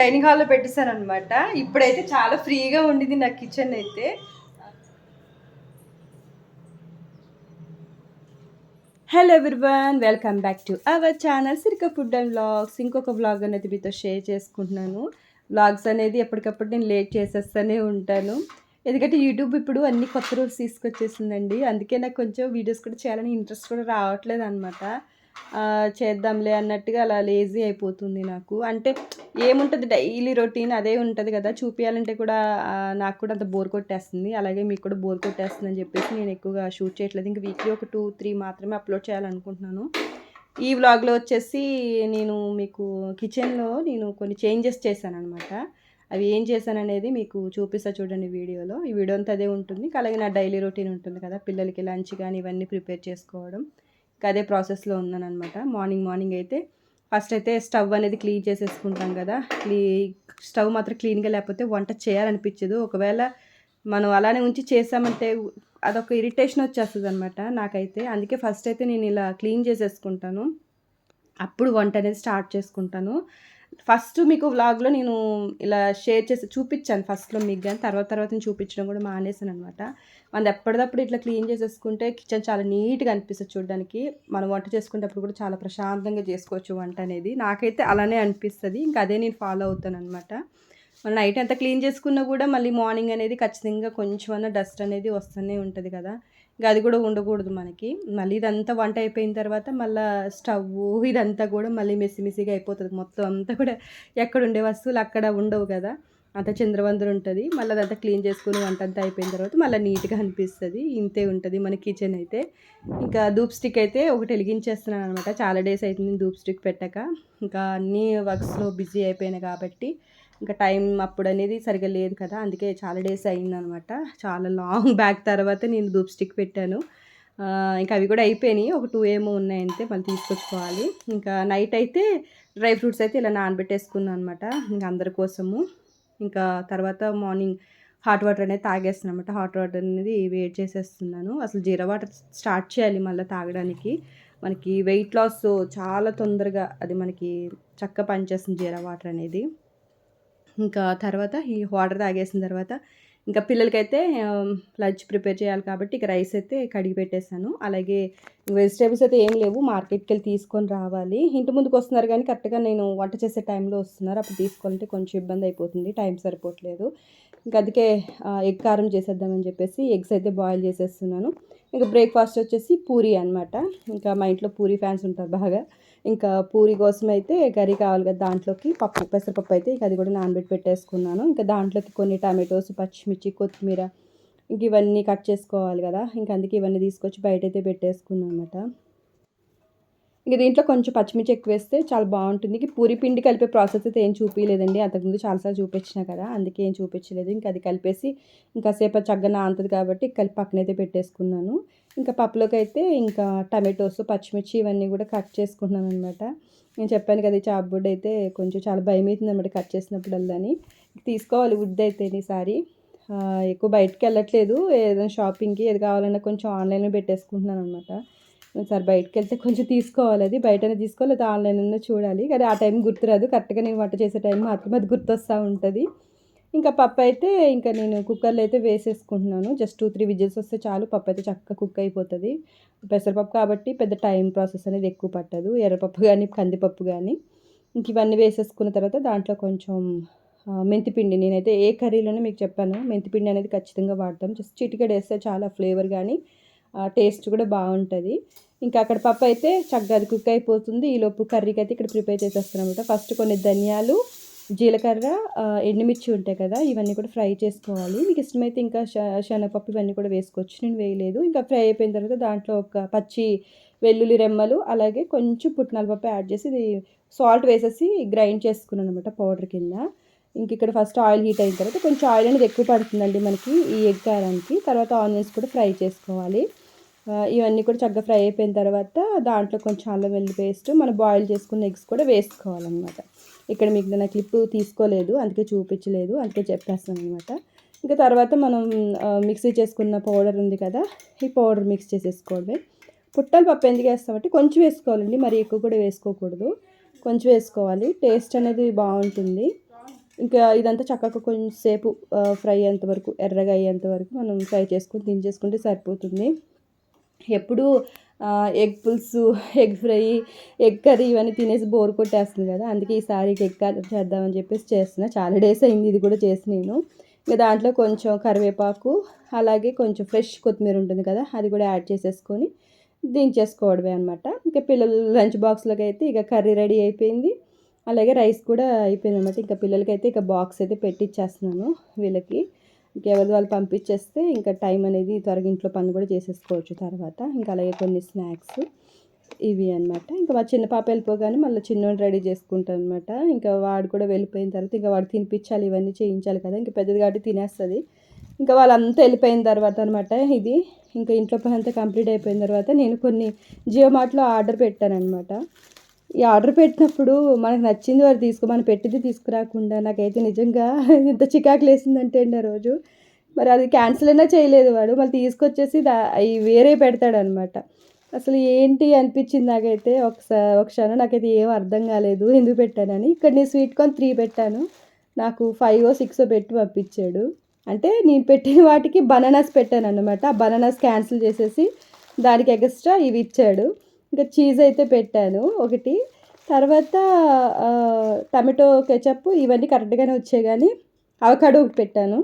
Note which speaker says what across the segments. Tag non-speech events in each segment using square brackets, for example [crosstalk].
Speaker 1: Dining హాల్లో పెట్టేశాను అనమాట ఇప్పుడైతే చాలా ఫ్రీగా ఉండింది నా కిచెన్ అయితే. Hello everyone welcome back to our channel Sirika food and vlogs ఇంకొక వ్లాగ్ అనేది మీతో షేర్ చేసుకుంటున్నాను. వ్లాగ్స్ అనేది ఎప్పటికప్పుడు నేను లేట్ చేసేస్తూనే ఉంటాను. ఎందుకంటే యూట్యూబ్ ఇప్పుడు అన్ని కొత్త రూల్స్ తీసుకొచ్చేసిందండి. అందుకే నాకు కొంచెం వీడియోస్ కూడా చేయాలని ఇంట్రెస్ట్ కూడా రావట్లేదు అనమాట చేద్దాంలే అన్నట్టుగా అలా లేజీ అయిపోతుంది నాకు. అంటే ఏముంటుంది డైలీ రొటీన్ అదే ఉంటుంది కదా. చూపించాలంటే కూడా నాకు కూడా అంత బోర్ కొట్టేస్తుంది. అలాగే మీకు కూడా బోర్ కొట్టేస్తుంది అని చెప్పేసి నేను ఎక్కువగా షూట్ చేయట్లేదు. ఇంక వీక్లీ ఒక టూ త్రీ మాత్రమే అప్లోడ్ చేయాలనుకుంటున్నాను. ఈ వ్లాగ్లో వచ్చేసి నేను మీకు కిచెన్లో నేను కొన్ని చేంజెస్ చేశాను అనమాట అవి ఏం చేశాను అనేది మీకు చూపిస్తా చూడండి వీడియోలో. ఈ వీడియో అంతా అదే ఉంటుంది. అలాగే నా డైలీ రొటీన్ ఉంటుంది కదా. పిల్లలకి లంచ్ కానీ ఇవన్నీ ప్రిపేర్ చేసుకోవడం. అదే ప్రాసెస్లో ఉన్నాను అనమాట మార్నింగ్ మార్నింగ్ అయితే ఫస్ట్ అయితే స్టవ్ అనేది క్లీన్ చేసేసుకుంటాం కదా. క్లీ స్టవ్ మాత్రం క్లీన్గా లేకపోతే వంట చేయాలనిపించదు. ఒకవేళ మనం అలానే ఉంచి చేసామంటే అదొక ఇరిటేషన్ వచ్చేస్తుంది అనమాట నాకైతే. అందుకే ఫస్ట్ అయితే నేను ఇలా క్లీన్ చేసేసుకుంటాను. అప్పుడు వంట అనేది స్టార్ట్ చేసుకుంటాను. ఫస్ట్ మీకు వ్లాగ్లో నేను ఇలా షేర్ చేసి చూపించాను. ఫస్ట్లో మీకు కానీ తర్వాత తర్వాత నేను చూపించడం కూడా మానేసాను అనమాట మనది ఎప్పటికప్పుడు ఇట్లా క్లీన్ చేసేసుకుంటే కిచెన్ చాలా నీట్గా అనిపిస్తుంది చూడడానికి. మనం వంట చేసుకునేటప్పుడు కూడా చాలా ప్రశాంతంగా చేసుకోవచ్చు వంట అనేది. నాకైతే అలానే అనిపిస్తుంది. ఇంకా అదే నేను ఫాలో అవుతాను అనమాట మనం నైట్ ఎంత క్లీన్ చేసుకున్నా కూడా మళ్ళీ మార్నింగ్ అనేది ఖచ్చితంగా కొంచెం అన్న డస్ట్ అనేది వస్తూనే ఉంటుంది కదా. అది కూడా ఉండకూడదు మనకి. మళ్ళీ ఇదంతా వంట అయిపోయిన తర్వాత మళ్ళీ స్టవ్ ఇదంతా కూడా మళ్ళీ మెస్సి మెస్సిగా అయిపోతుంది. మొత్తం అంతా కూడా ఎక్కడ ఉండే వస్తువులు అక్కడ ఉండవు కదా. అంత చంద్రవందరు ఉంటుంది. మళ్ళీ అదంతా క్లీన్ చేసుకుని వంట అంతా అయిపోయిన తర్వాత మళ్ళీ నీట్గా అనిపిస్తుంది. ఇంతే ఉంటుంది మన కిచెన్ అయితే. ఇంకా ధూప్ స్టిక్ అయితే ఒకటి వెలిగించేస్తున్నాను అనమాట చాలా డేస్ అవుతుంది ధూప్ స్టిక్ పెట్టక. ఇంకా అన్ని వర్క్స్లో బిజీ అయిపోయినాయి కాబట్టి ఇంకా టైం అప్పుడు అనేది సరిగ్గా లేదు కదా అందుకే చాలా డేస్ అయిందనమాట. చాలా లాంగ్ బ్యాక్ తర్వాత నేను ధూప్ స్టిక్ పెట్టాను. ఇంకా అవి కూడా అయిపోయినాయి. ఒక టూ ఏమో ఉన్నాయి అంతే మళ్ళీ తీసుకొచ్చుకోవాలి. ఇంకా నైట్ అయితే డ్రై ఫ్రూట్స్ అయితే ఇలా నానబెట్టేసుకున్నాను అనమాట ఇంకా అందరి కోసము. ఇంకా తర్వాత మార్నింగ్ హాట్ వాటర్ అనేది తాగేస్తున్నాను అనమాట హాట్ వాటర్ అనేది వేడి చేసేస్తున్నాను. అసలు జీరా వాటర్ స్టార్ట్ చేయాలి మళ్ళీ తాగడానికి. మనకి వెయిట్ లాస్ చాలా తొందరగా అది మనకి చక్క పనిచేస్తుంది జీరా వాటర్ అనేది. ఇంకా తర్వాత ఈ వాటర్ తాగేసిన తర్వాత ఇంకా పిల్లలకైతే లంచ్ ప్రిపేర్ చేయాలి కాబట్టి ఇక రైస్ అయితే కడిగి పెట్టేశాను. అలాగే వెజిటేబుల్స్ అయితే ఏం లేవు మార్కెట్కి వెళ్ళి తీసుకొని రావాలి. ఇంటి ముందుకు వస్తున్నారు కానీ కరెక్ట్గా నేను వంట చేసే టైంలో వస్తున్నారు. అప్పుడు తీసుకోవాలంటే కొంచెం ఇబ్బంది అయిపోతుంది టైం సరిపోవట్లేదు. ఇంకా అందుకే ఎగ్ కారం చేసేద్దామని చెప్పేసి ఎగ్స్ అయితే బాయిల్ చేసేస్తున్నాను. ఇంకా బ్రేక్ఫాస్ట్ వచ్చేసి పూరి అనమాట ఇంకా మా ఇంట్లో పూరి ఫ్యాన్స్ ఉంటారు బాగా. ఇంకా పూరి కోసం అయితే కర్రీ కావాలి కదా దాంట్లోకి. పప్పు పెసరపప్పు అయితే ఇంకా అది కూడా నానబెట్టి పెట్టేసుకున్నాను. ఇంకా దాంట్లోకి కొన్ని టమాటోస్ పచ్చిమిర్చి కొత్తిమీర ఇంక ఇవన్నీ కట్ చేసుకోవాలి కదా. ఇంకా అందుకే ఇవన్నీ తీసుకొచ్చి బయట అయితే పెట్టేసుకున్నాను అనమాట ఇంక దీంట్లో కొంచెం పచ్చిమిర్చి ఎక్కువ వేస్తే చాలా బాగుంటుంది. ఇంక పూరి పిండి కలిపే ప్రాసెస్ అయితే ఏం చూపించలేదండి అంతకుముందు చాలాసార్లు చూపించిన కదా అందుకే ఏం చూపించలేదు. ఇంకా అది కలిపేసి ఇంకా సేపు చక్కగా నానుతుంది కాబట్టి కలిపి పక్కనైతే పెట్టేసుకున్నాను. ఇంకా పప్పులోకి అయితే ఇంకా టమాటోస్ పచ్చిమిర్చి ఇవన్నీ కూడా కట్ చేసుకున్నాను అనమాట నేను చెప్పాను కదా ఈ చాప్వుడ్ అయితే కొంచెం చాలా భయం అవుతుంది అనమాట కట్ చేసినప్పుడల్లాని తీసుకోవాలి వుడ్ అయితే ఈసారి. ఎక్కువ బయటకు వెళ్ళట్లేదు. ఏదైనా షాపింగ్కి ఏది కావాలన్నా కొంచెం ఆన్లైన్లో పెట్టేసుకుంటున్నాను అనమాట ఒకసారి బయటకు వెళ్తే కొంచెం తీసుకోవాలి అది. బయటనే తీసుకోవాలి లేదా అయినా చూడాలి. కానీ ఆ టైం గుర్తురాదు. కరెక్ట్గా నేను వంట చేసే టైం మాత్రం అది గుర్తొస్తూ ఉంటుంది. ఇంకా పప్పు అయితే ఇంకా నేను కుక్కర్లో అయితే వేసేసుకుంటున్నాను. జస్ట్ టూ త్రీ విజిల్స్ వస్తే చాలు. పప్పు అయితే చక్కగా కుక్ అయిపోతుంది. పెసరపప్పు కాబట్టి పెద్ద టైం ప్రాసెస్ అనేది ఎక్కువ పట్టదు. ఎర్రపప్పు కానీ కందిపప్పు కానీ. ఇంక ఇవన్నీ వేసేసుకున్న తర్వాత దాంట్లో కొంచెం మెంతిపిండి. నేనైతే ఏ కర్రీలోనే మీకు చెప్పాను. మెంతిపిండి అనేది ఖచ్చితంగా వాడతాం. జస్ట్ చిటికెడు వేస్తే చాలా ఫ్లేవర్ కానీ టేస్ట్ కూడా బాగుంటుంది. ఇంకా అక్కడ పప్పు అయితే చక్కగా అది కుక్ అయిపోతుంది. ఈలోపు కర్రీకి అయితే ఇక్కడ ప్రిపేర్ చేసేస్తాను అనమాట ఫస్ట్ కొన్ని ధనియాలు జీలకర్ర ఎండుమిర్చి ఉంటాయి కదా ఇవన్నీ కూడా ఫ్రై చేసుకోవాలి. మీకు ఇష్టమైతే ఇంకా శనగపప్పు ఇవన్నీ కూడా వేసుకోవచ్చు. నేను వేయలేదు. ఇంకా ఫ్రై అయిపోయిన తర్వాత దాంట్లో ఒక పచ్చి వెల్లుల్లి రెమ్మలు అలాగే కొంచెం పుట్నాల పప్పు యాడ్ చేసి ఇది సాల్ట్ వేసేసి గ్రైండ్ చేసుకున్నాను అనమాట పౌడర్ కింద. ఇంక ఇక్కడ ఫస్ట్ ఆయిల్ హీట్ అయిన తర్వాత కొంచెం ఆయిల్ అనేది ఎక్కువ పడుతుందండి మనకి ఈ ఎగ్ కారానికి. తర్వాత ఆనియన్స్ కూడా ఫ్రై చేసుకోవాలి. ఇవన్నీ కూడా చక్కగా ఫ్రై అయిపోయిన తర్వాత దాంట్లో కొంచెం అల్లం వెల్లుల్లి పేస్ట్ మనం బాయిల్ చేసుకున్న ఎగ్స్ కూడా వేసుకోవాలన్నమాట. ఇక్కడ మీకు నా క్లిప్ తీసుకోలేదు అందుకే చూపించలేదు అందుకే చెప్పేస్తాను అనమాట ఇంకా తర్వాత మనం మిక్సీ చేసుకున్న పౌడర్ ఉంది కదా ఈ పౌడర్ మిక్స్ చేసేసుకోవడమే పుట్టాల పప్పు ఎందుకు వేస్తామంటే కొంచెం వేసుకోవాలండి మరి ఎక్కువ కూడా వేసుకోకూడదు. కొంచెం వేసుకోవాలి టేస్ట్ అనేది బాగుంటుంది. ఇంకా ఇదంతా చక్కగా కొంచెంసేపు ఫ్రై అయ్యేంత వరకు ఎర్రగా అయ్యేంత వరకు మనం ఫ్రై చేసుకొని దించేసుకుంటే సరిపోతుంది. ఎప్పుడూ ఎగ్ పులుసు ఎగ్ ఫ్రై ఎగ్ కర్రీ ఇవన్నీ తినేసి బోర్ కొట్టేస్తుంది కదా. అందుకే ఈసారి ఎగ్ కర్రీ చేద్దామని చెప్పేసి చేస్తున్నా. చాలా డేస్ అయింది ఇది కూడా చేసి నేను. ఇంకా దాంట్లో కొంచెం కరివేపాకు అలాగే కొంచెం ఫ్రెష్ కొత్తిమీర ఉంటుంది కదా అది కూడా యాడ్ చేసేసుకొని దించేసుకోవడమే అనమాట ఇంకా పిల్లలు లంచ్ బాక్స్లోకి అయితే ఇక కర్రీ రెడీ అయిపోయింది. అలాగే రైస్ కూడా అయిపోయింది అనమాట ఇంకా పిల్లలకి అయితే ఇక బాక్స్ అయితే పెట్టిచ్చేస్తున్నాను వీళ్ళకి. ఇంకెవరి వాళ్ళు పంపించేస్తే ఇంకా టైం అనేది త్వరగా ఇంట్లో పని కూడా చేసేసుకోవచ్చు తర్వాత. ఇంకా అలాగే కొన్ని స్నాక్స్ ఇవి అనమాట ఇంకా మా చిన్న పాప వెళ్ళిపోగానే మళ్ళీ చిన్నోడు రెడీ చేసుకుంటాను అనమాట ఇంకా వాడు కూడా వెళ్ళిపోయిన తర్వాత ఇంకా వాడు తినిపించాలి ఇవన్నీ చేయించాలి కదా. ఇంకా పెద్దది కాబట్టి తినేస్తుంది. ఇంకా వాళ్ళంతా వెళ్ళిపోయిన తర్వాత అనమాట ఇది. ఇంకా ఇంట్లో పని అంతా కంప్లీట్ అయిపోయిన తర్వాత నేను కొన్ని జియో మార్ట్లో ఆర్డర్ పెట్టాను అనమాట ఈ ఆర్డర్ పెట్టినప్పుడు మనకు నచ్చింది వారు తీసుకో మనం పెట్టింది తీసుకురాకుండా నాకైతే నిజంగా [laughs] ఇంత చికాకు లేసిందంటే అండి ఆ రోజు. మరి అది క్యాన్సిల్ అయినా చేయలేదు వాడు. మళ్ళీ తీసుకొచ్చేసి దా అవి వేరే పెడతాడనమాట. అసలు ఏంటి అనిపించింది నాకైతే ఒకసారి ఒక క్షణం నాకైతే ఏం అర్థం కాలేదు. ఎందుకు పెట్టానని. ఇక్కడ నేను స్వీట్ కార్న్ త్రీ పెట్టాను. నాకు ఫైవ్ సిక్స్ పెట్టి పంపించాడు. అంటే నేను పెట్టిన వాటికి బనానాస్ పెట్టాను అనమాట ఆ బనానాస్ క్యాన్సిల్ చేసేసి దానికి ఎక్స్ట్రా ఇవి ఇచ్చాడు. ఇంకా చీజ్ అయితే పెట్టాను ఒకటి. తర్వాత టమాటో కెచప్ ఇవన్నీ కరెక్ట్గానే వచ్చాయి కానీ అవకాడో ఒకటి పెట్టాను.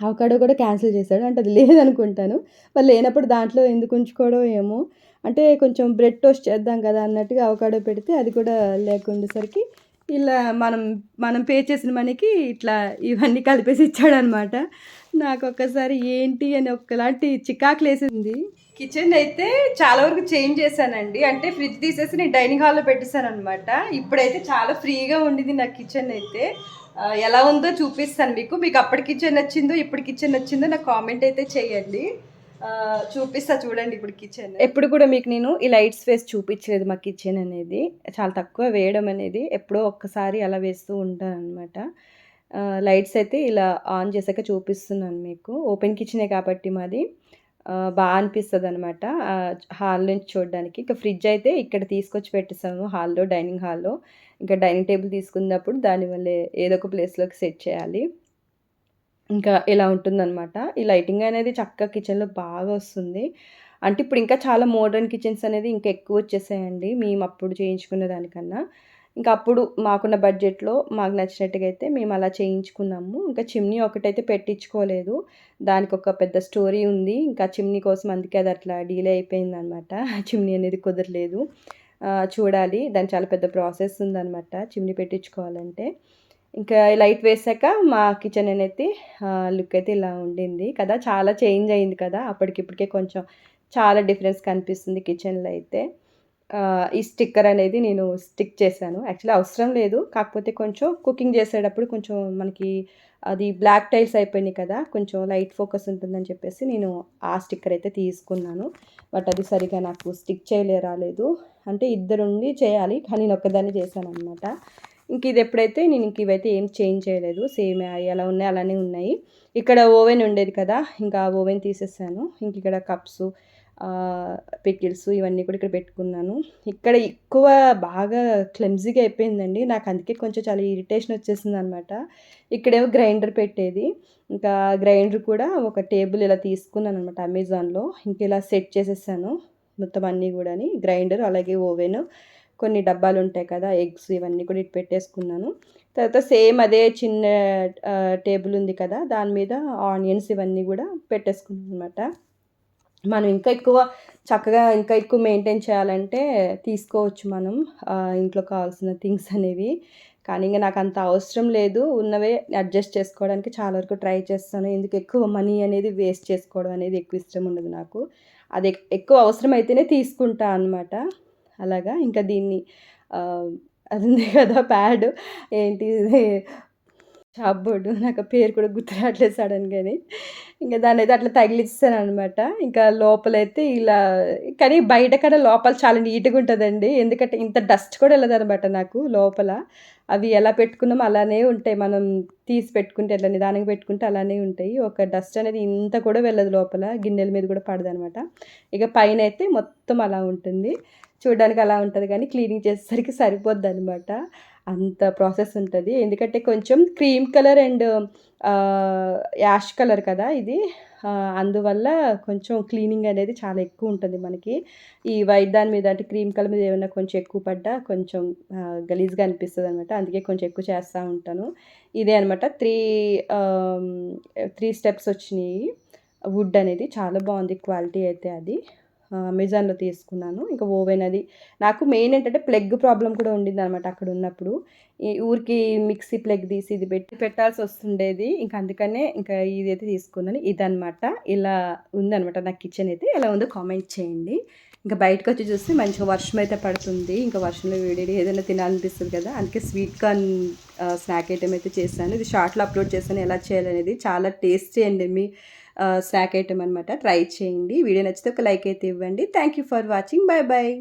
Speaker 1: అవకాడో కూడా క్యాన్సిల్ చేశాడు. అంటే అది లేదనుకుంటాను. వాళ్ళు లేనప్పుడు దాంట్లో ఎందుకు ఉంచుకోవడం ఏమో. అంటే కొంచెం బ్రెడ్ టోస్ట్ చేద్దాం కదా అన్నట్టుగా అవకాడో పెడితే అది కూడా లేకుండేసరికి ఇలా మనం మనం పే చేసిన మనకి ఇట్లా ఇవన్నీ కలిపేసి ఇచ్చాడనమాట. నాకు ఒక్కసారి ఏంటి అని ఒకలాంటి చికాకు లేసింది కిచెన్ అయితే చాలా వరకు చేంజ్ చేశానండి. అంటే ఫ్రిడ్జ్ తీసేసి నేను డైనింగ్ హాల్లో పెట్టేశాను అనమాట ఇప్పుడైతే చాలా ఫ్రీగా ఉండింది నా కిచెన్ అయితే. ఎలా ఉందో చూపిస్తాను మీకు. మీకు అప్పటి కిచెన్ నచ్చిందో ఇప్పుడు కిచెన్ నచ్చిందో నాకు కామెంట్ అయితే చేయండి. చూపిస్తా చూడండి ఇప్పుడు కిచెన్. ఎప్పుడు కూడా మీకు నేను ఈ లైట్స్ వేసి చూపించలేదు మా కిచెన్ అనేది. చాలా తక్కువ వేయడం అనేది ఎప్పుడో ఒక్కసారి అలా వేస్తూ ఉంటాను అనమాట లైట్స్ అయితే ఇలా ఆన్ చేసాక చూపిస్తున్నాను మీకు. ఓపెన్ కిచెనే కాబట్టి మాది. బాగా అనిపిస్తుంది అనమాట హాల్ నుంచి చూడడానికి. ఇంకా ఫ్రిడ్జ్ అయితే ఇక్కడ తీసుకొచ్చి పెట్టేసాము హాల్లో డైనింగ్ హాల్లో. ఇంకా డైనింగ్ టేబుల్ తీసుకున్నప్పుడు దానివల్ల ఏదో ఒక ప్లేస్లోకి సెట్ చేయాలి. ఇంకా ఇలా ఉంటుందన్నమాట. ఈ లైటింగ్ అనేది చక్కగా కిచెన్లో బాగా వస్తుంది. అంటే ఇప్పుడు ఇంకా చాలా మోడర్న్ కిచెన్స్ అనేది ఇంకా ఎక్కువ వచ్చేసాయండి. మేము అప్పుడు చేయించుకున్న దానికన్నా. ఇంకా అప్పుడు మాకున్న బడ్జెట్లో మాకు నచ్చినట్టుగా అయితే మేము అలా చేయించుకున్నాము. ఇంకా చిమ్నీ ఒకటైతే పెట్టించుకోలేదు. దానికి ఒక పెద్ద స్టోరీ ఉంది. ఇంకా చిమ్నీ కోసం అందుకే అది అట్లా డీలే అయిపోయింది అనమాట [laughs] చిమ్నీ అనేది కుదరలేదు. చూడాలి. దాని చాలా పెద్ద ప్రాసెస్ ఉందన్నమాట చిమ్నీ పెట్టించుకోవాలంటే. ఇంకా లైట్ వేసాక మా కిచెన్ అనేది లుక్ అయితే ఇలా ఉండింది కదా. చాలా చేంజ్ అయింది కదా. అప్పటికిప్పటికే కొంచెం చాలా డిఫరెన్స్ కనిపిస్తుంది కిచెన్లో అయితే. ఈ స్టిక్కర్ అనేది నేను స్టిక్ చేశాను. యాక్చువల్లీ అవసరం లేదు. కాకపోతే కొంచెం కుకింగ్ చేసేటప్పుడు కొంచెం మనకి అది బ్లాక్ టైల్స్ అయిపోయినాయి కదా కొంచెం లైట్ ఫోకస్ ఉంటుందని చెప్పేసి నేను ఆ స్టిక్కర్ అయితే తీసుకున్నాను. బట్ అది సరిగా నాకు స్టిక్ చేయలే రాలేదు అంటే ఇద్దరుండి చేయాలి కానీ నేను ఒక్కదాన్ని చేశాను అనమాట ఇంక ఇది ఎప్పుడైతే నేను ఇంక ఇవైతే ఏం చేంజ్ చేయలేదు. సేమ్ ఎలా ఉన్నాయి అలానే ఉన్నాయి. ఇక్కడ ఓవెన్ ఉండేది కదా ఇంకా ఓవెన్ తీసేసాను. ఇంక ఇక్కడ కప్స్ పికిల్స్ ఇవన్నీ కూడా ఇక్కడ పెట్టుకున్నాను. ఇక్కడ ఎక్కువ బాగా క్లెమ్జీగా అయిపోయిందండి. నాకు అందుకే కొంచెం చాలా ఇరిటేషన్ వచ్చేసింది అనమాట ఇక్కడేమో గ్రైండర్ పెట్టేది. ఇంకా గ్రైండర్ కూడా ఒక టేబుల్ ఇలా తీసుకున్నాను అనమాట అమెజాన్లో. ఇంక ఇలా సెట్ చేసేసాను మొత్తం అన్నీ కూడా గ్రైండర్ అలాగే ఓవెన్ కొన్ని డబ్బాలు ఉంటాయి కదా ఎగ్స్ ఇవన్నీ కూడా ఇటు పెట్టేసుకున్నాను. తర్వాత సేమ్ అదే చిన్న టేబుల్ ఉంది కదా దాని మీద ఆనియన్స్ ఇవన్నీ కూడా పెట్టేసుకున్నాను అనమాట మనం ఇంకా ఎక్కువ చక్కగా ఇంకా ఎక్కువ మెయింటైన్ చేయాలంటే తీసుకోవచ్చు మనం ఇంట్లో కావాల్సిన థింగ్స్ అనేవి. కానీ ఇంకా నాకు అంత అవసరం లేదు. ఉన్నవే అడ్జస్ట్ చేసుకోవడానికి చాలా వరకు ట్రై చేస్తాను. ఎందుకు ఎక్కువ మనీ అనేది వేస్ట్ చేసుకోవడం అనేది ఎక్కువ ఇష్టం ఉండదు నాకు. అది ఎక్కువ అవసరం అయితేనే తీసుకుంటా అనమాట అలాగా? ఇంకా దీన్ని అది ఉంది కదా ప్యాడ్ ఏంటి షాప్ బోర్డు నాకు పేరు కూడా గుర్తు రావట్లేదు సడన్గాని ఇంకా దాన్ని అయితే అట్లా తగిలిస్తాను అనమాట ఇంకా లోపలైతే ఇలా కానీ బయట కన్నా లోపల చాలా నీట్గా ఉంటుందండి. ఎందుకంటే ఇంత డస్ట్ కూడా వెళ్ళదు అనమాట నాకు లోపల. అవి ఎలా పెట్టుకున్నామో అలానే ఉంటాయి. మనం తీసి పెట్టుకుంటే ఎట్లా నిదానంగా పెట్టుకుంటే అలానే ఉంటాయి. ఒక డస్ట్ అనేది ఇంత కూడా వెళ్ళదు లోపల. గిన్నెల మీద కూడా పడదు అనమాట ఇక పైన అయితే మొత్తం అలా ఉంటుంది. చూడడానికి అలా ఉంటుంది కానీ క్లీనింగ్ చేసేసరికి సరిపోద్ది అనమాట అంత ప్రాసెస్ ఉంటుంది. ఎందుకంటే కొంచెం cream colour and ash colour కదా ఇది. అందువల్ల కొంచెం క్లీనింగ్ అనేది చాలా ఎక్కువ ఉంటుంది మనకి. ఈ వైట్ దాని మీద అంటే క్రీమ్ కలర్ మీద ఏమైనా కొంచెం ఎక్కువ పడ్డా కొంచెం గలీజ్గా అనిపిస్తుంది అనమాట అందుకే కొంచెం ఎక్కువ చేస్తూ ఉంటాను. ఇదే అనమాట త్రీ త్రీ స్టెప్స్ వచ్చినాయి. వుడ్ అనేది చాలా బాగుంది క్వాలిటీ అయితే అది. అమెజాన్లో తీసుకున్నాను. ఇంకా ఓవెన్ అది. నాకు మెయిన్ ఏంటంటే ప్లగ్ ప్రాబ్లం కూడా ఉండింది అనమాట అక్కడ ఉన్నప్పుడు. ఈ ఊరికి మిక్సీ ప్లగ్ తీసి ఇది పెట్టి పెట్టాల్సి వస్తుండేది. ఇంకా అందుకనే ఇంకా ఇదైతే తీసుకున్నాను. ఇదనమాట ఇలా ఉందనమాట నా కిచెన్ అయితే. ఎలా ఉందో కామెంట్ చేయండి. ఇంకా బయటకు వచ్చి చూస్తే మంచిగా వర్షం అయితే పడుతుంది. ఇంకా వర్షంలో వేడి ఏదైనా తినాలనిపిస్తుంది కదా. అందుకే స్వీట్ కార్న్ స్నాక్ ఐటెం అయితే చేశాను. ఇది షార్ట్లో అప్లోడ్ చేశాను. ఎలా చేయాలనేది చాలా టేస్టీ అండి మీ స్నాక్ ఐటెం అనమాట ట్రై చేయండి. వీడియో నచ్చితే ఒక లైక్ అయితే ఇవ్వండి. Thank you for watching bye bye